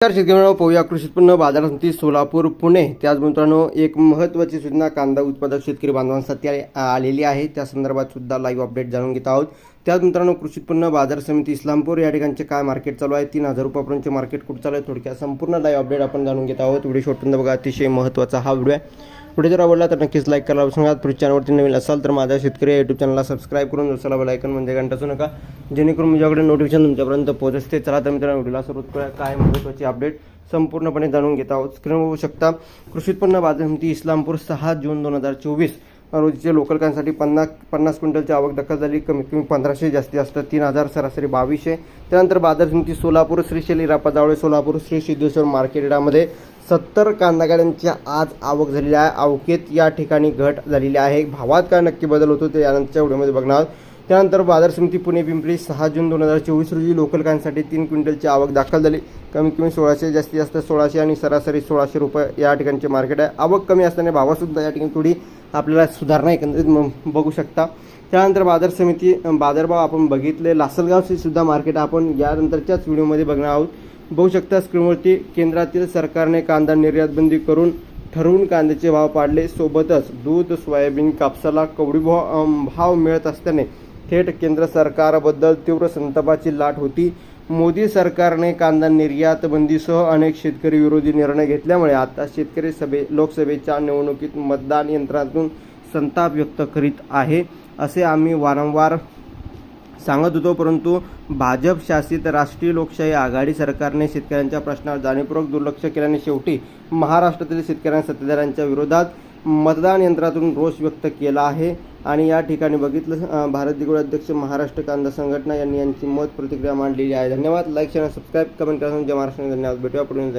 नमस्कार शेतकऱ्यांना पाहूया. कृषी उत्पन्न बाजार समिती सोलापूर पुणे. त्याच मित्रांनो एक महत्त्वाची सूचना कांदा उत्पादक शेतकरी बांधवांसाठी आलेली आहे. त्या संदर्भात सुद्धा लाईव्ह अपडेट जाणून घेत आहोत. त्याच मित्रांनो कृषी उत्पन्न बाजार समिती इस्लामपूर या ठिकाणचे काय मार्केट चालू आहे? तीन हजार रुपयापर्यंतचे मार्केट कुठं चालू आहे? थोडक्यात संपूर्ण लाईव्ह अपडेट आपण जाणून घेत आहोत. व्हिडिओ शोटून बघा. अतिशय महत्त्वाचा हा व्हिडिओ आहे. व्हिडिओ जर आवडला तर नक्कीच लाईक करायला सांगा पुढच्या चॅनलवरती नवीन असाल तर माझ्या शेतकरी यूट्यूब चॅनलला सबस्क्राईब करून दुसरा बेल आयकन म्हणजे घंटाचू नका जेणेकरून माझ्याकडे नोटिफिकेशन तुमच्यापर्यंत पोहोचते चला तर मित्रांनो व्हिडिओला सुरुवात काय महत्त्वाची अपडेट संपूर्णपणे जाणून घेत आहोत. स्क्रीन बघू शकता कृषी उत्पन्न बाजार समिती इस्लामपूर सहा जून दोन हजार चोवीस. रोजीचे लोकल कांसाठी पन्नास पन्नास क्विंटलची आवक दाखल झाली. कमीत कमी पंधराशे जास्तीत जास्त तीन हजार सरासरी बावीसशे. त्यानंतर बाजार समिती सोलापूर श्री शेली जावळे सोलापूर श्री सिद्धेश्वर मार्केटामध्ये सत्तर कांदा गाड्यांची आज आवक झालेली आहे. आवकेत या ठिकाणी घट झालेली आहे. भावात काय नक्की बदल होतो ते यानंतरच्या व्हिडिओमध्ये बघणार आहोत. त्यानंतर बाजार समिती पुणे पिंपरी सहा जून दोन हजार चोवीस रोजी लोकल कांसाठी तीन क्विंटलची आवक दाखल झाली. कमीत कमी सोळाशे जास्तीत जास्त सोळाशे आणि सरासरी सोळाशे रुपये या ठिकाणचे मार्केट आहे. आवक कमी असताना भावासुद्धा या ठिकाणी थोडी आपल्याला सुधारणा एकंदरीत बघू शकता. त्यानंतर बाजार समिती बाजारभाव आपण बघितले. लासलगावचे सुद्धा मार्केट आपण यानंतरच्याच व्हिडिओमध्ये बघणार आहोत. बघू शकता स्क्रीनवरती केंद्रातील सरकारने कांदा निर्यातबंदी करून ठरवून कांद्याचे भाव पाडले. सोबतच दूध सोयाबीन कापसाला कवडी भाव भाव मिळत असल्याने थेट केंद्र सरकारबद्दल तीव्र संतापाची लाट होती. मोदी सरकारने कांदा निर्यात बंदीसह अनेक शेतकरी विरोधी निर्णय घेतल्यामुळे आता शेतकरी सभे लोकसभेच्या निवडणुकीत मतदान यंत्रातून संताप व्यक्त करीत आहे असे आम्ही वारंवार सांगत होतो. परंतु भाजप शासित राष्ट्रीय लोकशाही आघाडी सरकारने शेतकऱ्यांच्या प्रश्नावर जाणीवपूर्वक दुर्लक्ष केल्याने शेवटी महाराष्ट्रातील शेतकऱ्यांना सत्तेधाऱ्यांच्या विरोधात मतदान यंत्रातून रोष व्यक्त केला आहे. आणि या ठिकाणी बघितलं भारत दिगोळ अध्यक्ष महाराष्ट्र कांदा संघटना यांनी यांची मत प्रतिक्रिया मांडलेली आहे. धन्यवाद. लाईक शेअर सबस्क्राईब कमेंट करा. जय महाराष्ट्र. धन्यवाद. भेटूया पुढे